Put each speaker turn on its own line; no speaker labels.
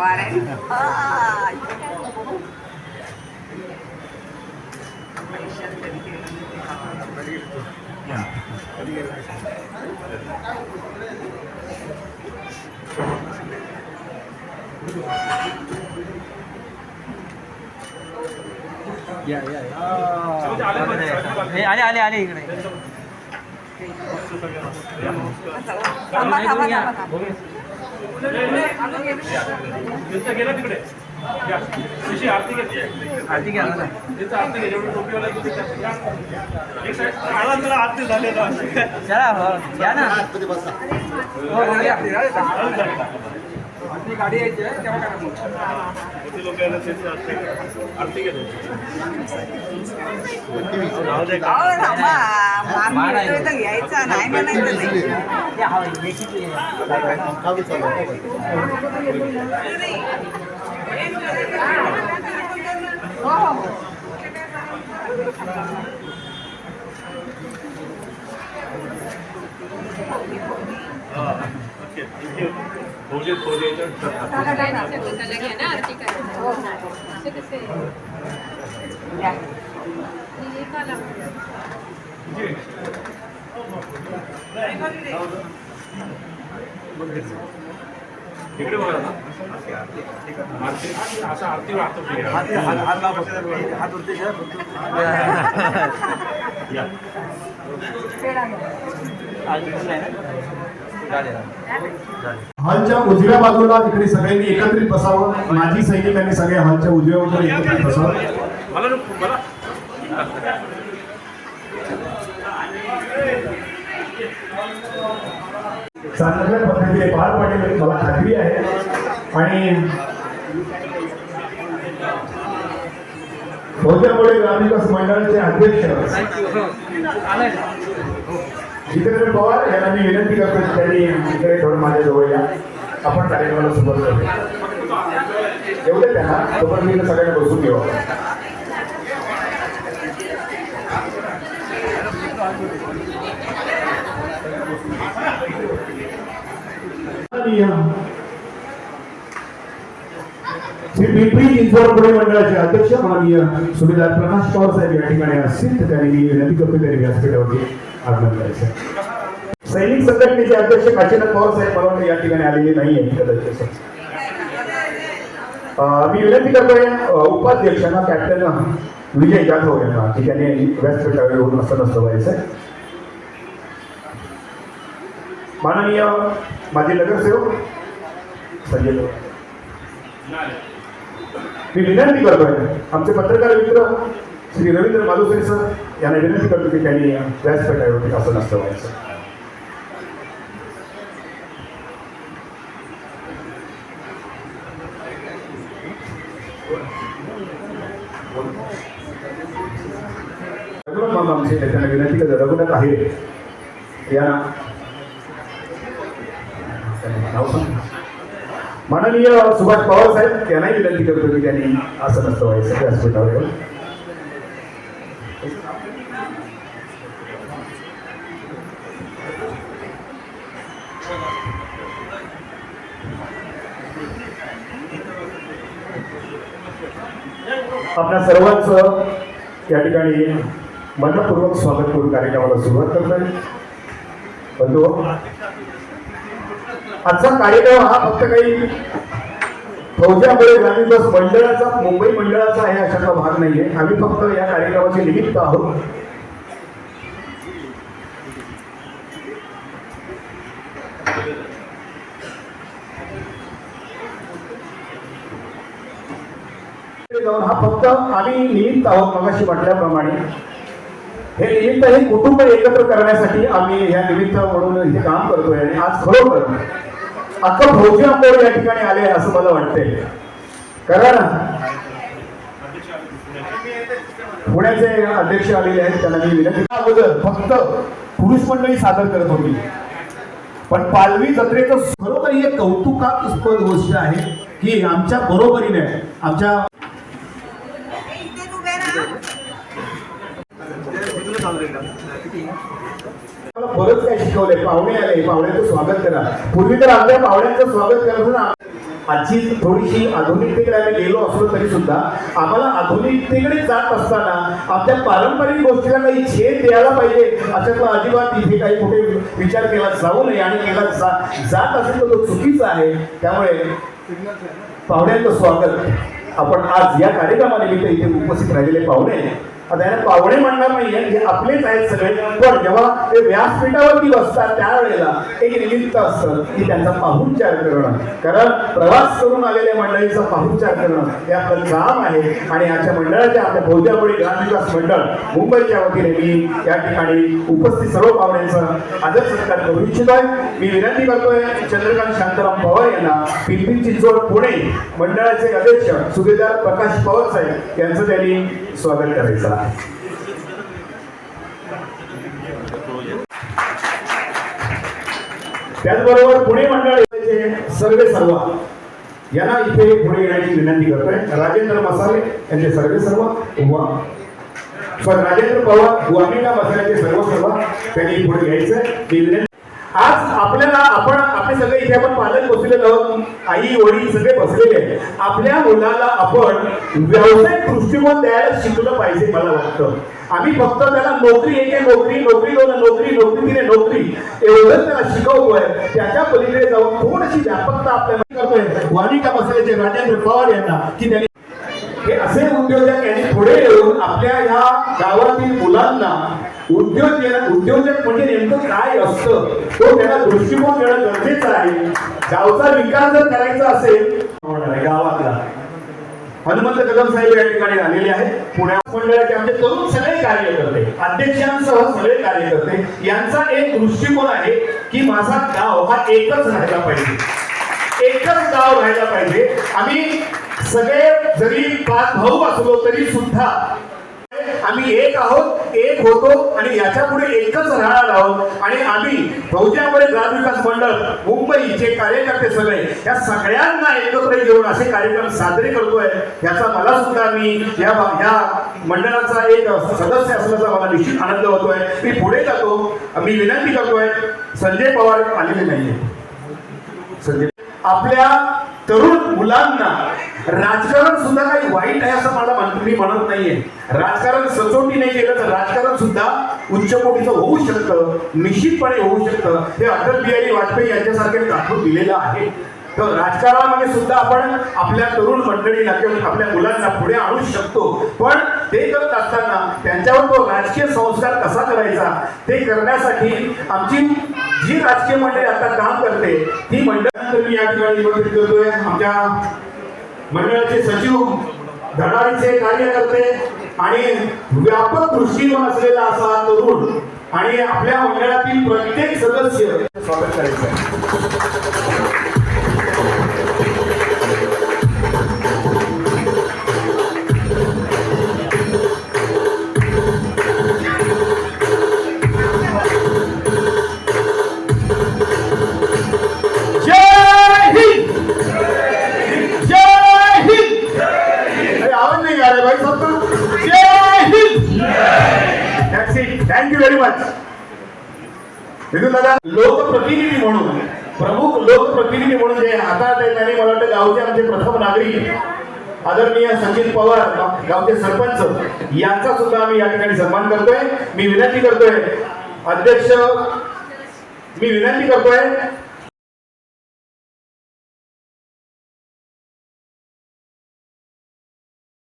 वारे हा.
हे आले आले आले इकडे
थांबा थांबा थांबा
आरती
घ्या ना.
आरती
चला या ना. हो, या. आपली गाडी यायची आहे, तेव्हा मग.
किती लोक यायला त्याची आरती आरती घेतो राहू दे का?
घ्यायचा नाही म्हणायचं नाही
हा.
हो हो हो
हा. ओके.
आरती
इकडे बघा ना आरती असं आरती राहतो या.
आज ना?
हॉलच्या उजव्या बाजूला तिकडे सगळ्यांनी एकत्रित बसावं. माजी सैनिकांनी सगळ्या हॉलच्या उजव्या बाजूला एकत्रित बसावं. चांगल्या पद्धतीने पार पडेल मला खात्री आहे. आणि भोजनमुळे ग्रामविकास मंडळाचे अध्यक्ष. जितेंद्र पवार यांना मी विनंती करतो की त्यांनी इकडे थोडं माझ्या जवळ या. आपण कार्यक्रमाला सुरुवात करूया. एवढे त्यांना तोपर्यंत मी सगळ्यांना बसून घेऊ पिंपरी चिंचवड पुणे मंडळाचे अध्यक्ष माननीय सुभेदार प्रकाश पवार साहेब या ठिकाणी असतील तर त्यांनी मी विनंती करतो त्यांनी व्यासपीठावरती आगमन करायचं सैनिक संघटनेचे अध्यक्ष काशीनाथ पवार साहेब मला या ठिकाणी आलेले नाही आहे कदाचित मी विनंती करतोय उपाध्यक्षांना कॅप्टन विजय जाधव यांना ठिकाणी व्यासपीठावर येऊन असं नसतं व्हायचं. माननीय माझे नगरसेवक संजय मी विनंती करतोय आमचे पत्रकार मित्र श्री रवींद्र मालुसरे सर यांना विनंती करतो की त्यांनी व्यासपीठावरती असं नसतं व्हायचं. आमचे त्यांना विनंती करतो रघुनाथ आहे. या. माननीय सुभाष पवार साहेब त्यांनाही विनंती करतो की त्यांनी असं नसतं व्हायचं व्यासपीठावर आपल्या सर्वांचं या ठिकाणी मनपूर्वक स्वागत करून कार्यक्रमाला सुरुवात करतोय. बंधू आजचा कार्यक्रम हा फक्त काही फौजामुळे ग्रामीण बस मंडळाचा मुंबई मंडळाचा आहे अशाचा भाग नाहीये. आम्ही फक्त या कार्यक्रमाचे निमित्त आहोत. जाऊन हा फक्त आम्ही निमित्त आहोत मगाशी म्हटल्याप्रमाणे. हे निमित्त हे कुटुंब एकत्र करण्यासाठी आम्ही या निमित्त म्हणून हे काम करतोय आणि आज खरोखर अख्खं फौजी आंबोड या ठिकाणी आले असं मला वाटतंय. कारण पुण्याचे अध्यक्ष आलेले आहेत त्यांना मी विनंती अगोदर फक्त पुरुष मंडळी सादर करत होती. पण पालवी जत्रेचं खरोखर ही एक कौतुकास्पद गोष्ट आहे की आमच्या बरोबरीने आमच्या मला बरंच काय शिकवलंय. पाहुणे आले पाहुण्याचं स्वागत करा. पूर्वी तर आमच्या पाहुण्यांचं स्वागत करायचं ना. आजची थोडीशी आधुनिकतेकडे आम्ही गेलो असलो तरी सुद्धा आम्हाला आधुनिकतेकडे जात असताना आमच्या पारंपरिक गोष्टीला काही छेद द्यायला पाहिजे अशातला अजिबात इथे काही कुठे विचार केला जाऊ नये आणि केला जा जात असेल तर तो चुकीचा आहे. त्यामुळे पाहुण्यांचं स्वागत. आपण आज या कार्यक्रमानिमित्त इथे उपस्थित राहिलेले पाहुणे आता यांना पाहुणे म्हणणार नाहीये हे आपलेच आहेत सगळे. पण जेव्हा ते व्यासपीठावरती बसतात त्यावेळेला एक निमित्त असतं की त्यांचा पाहुणचार करणं. कारण प्रवास करून आलेल्या मंडळीचा पाहुणचार करणं हे आपलं काम आहे. आणि याच्या मंडळाच्या आपल्या भोजापुरी ग्रामविकास मंडळ मुंबईच्या वतीने मी या ठिकाणी उपस्थित सर्व पाहुण्यांचा आदर सत्कार करू इच्छितोय. मी विनंती करतोय चंद्रकांत शांताराम पवार यांना पिंपरी चिंचवड पुणे मंडळाचे अध्यक्ष सुभेदार प्रकाश पवार साहेब यांचं त्यांनी स्वागत करायचं आहे. त्याचबरोबर पुणे मंडळाचे सर्वे सर्व यांना इथे पुढे येण्याची विनंती करतोय. राजेंद्र मसाले यांचे सर्वे सर्व वा राजेंद्र पवार वामिका मसाल्याचे सर्व सर्व त्यांनी पुढे घ्यायचं आज आपल्याला आपण आपले सगळे इथे आपण पालक बसलेलो आहोत आई वडील सगळे बसलेले आहेत. आपल्या मुलाला आपण व्यावसायिक दृष्टिकोन द्यायला शिकलं पाहिजे मला वाटतं. आम्ही फक्त त्याला नोकरी एके नोकरी नोकरी दोन नोकरी नोकरी तिने नोकरी. एवढंच त्याला शिकवतोय. त्याच्या पलीकडे जाऊन थोडीशी व्यापकता आपल्याला करतोय. वानिका बसल्याचे राजेंद्र पवार यांना की त्यांनी हे असे उद्योजक यांनी पुढे येऊन आपल्या ह्या गावातील मुलांना उद्योग उद्योजक म्हणजे नेमकं काय असतं? तो त्याला दृष्टिकोन देणं गरजेचं आहे. गावचा विकास जर करायचा असेल गावातला. हनुमंत कदम साहेब या ठिकाणी आलेले आहेत. पुण्यात मंडळाचे आमचे तरुण सगळे कार्यकर्ते अध्यक्षांसह सगळे कार्यकर्ते यांचा एक दृष्टिकोन आहे की माझा गाव हा एकच राहायला पाहिजे. एकच गाव राहायला पाहिजे. आम्ही सगळे जरी पाच भाऊ असलो तरी सुद्धा आम्ही एक आहोत एक होतो आणि याच्यापुढे एकच राहणार आहोत. आणि आम्ही बहुतेक ग्राम विकास मंडळ मुंबईचे कार्यकर्ते सगळे या सगळ्यांना एकत्र घेऊन असे कार्यक्रम साजरे करतोय याचा मला सुद्धा मी या या मंडळाचा एक सदस्य असल्याचा मला निश्चित आनंद होतोय. मी पुढे जातो. मी विनंती करतोय संजय पवार आलेले नाहीये. संजय आपल्या तरुण मुलांना राजकारण सुद्धा काही वाईट आहे असं मला मी म्हणत नाहीये. राजकारण सचोटी नाही केलं तर राजकारण सुद्धा उच्च कोटीचं होऊ शकतं निश्चितपणे होऊ शकतं. हे अटल बिहारी वाजपेयी यांच्यासारखे दाखवून दिलेलं आहे. तर राजकारणामध्ये सुद्धा आपण आपल्या तरुण मंडळीला किंवा आपल्या मुलांना पुढे आणू शकतो. पण ते करत असताना त्यांच्यावर तो राजकीय संस्कार कसा करायचा ते करण्यासाठी आमची जी राजकीय मंडळी आता काम करते ती मंडळ मी या ठिकाणी निमंत्रित करतोय. आमच्या मंडळाचे सचिव धडाडीचे कार्यकर्ते आणि व्यापक दृष्टिकोन असलेला असा तरुण आणि आपल्या मंडळातील प्रत्येक सदस्य. स्वागत करायचं आहे. प्रतिनिधी म्हणून जे हातात त्यांनी मला वाटतं गावचे आमचे प्रथम नागरिक आदरणीय सचिन पवार गावचे सरपंच यांचा सुद्धा आम्ही या ठिकाणी सन्मान करतोय. मी विनंती करतोय अध्यक्ष मी विनंती करतोय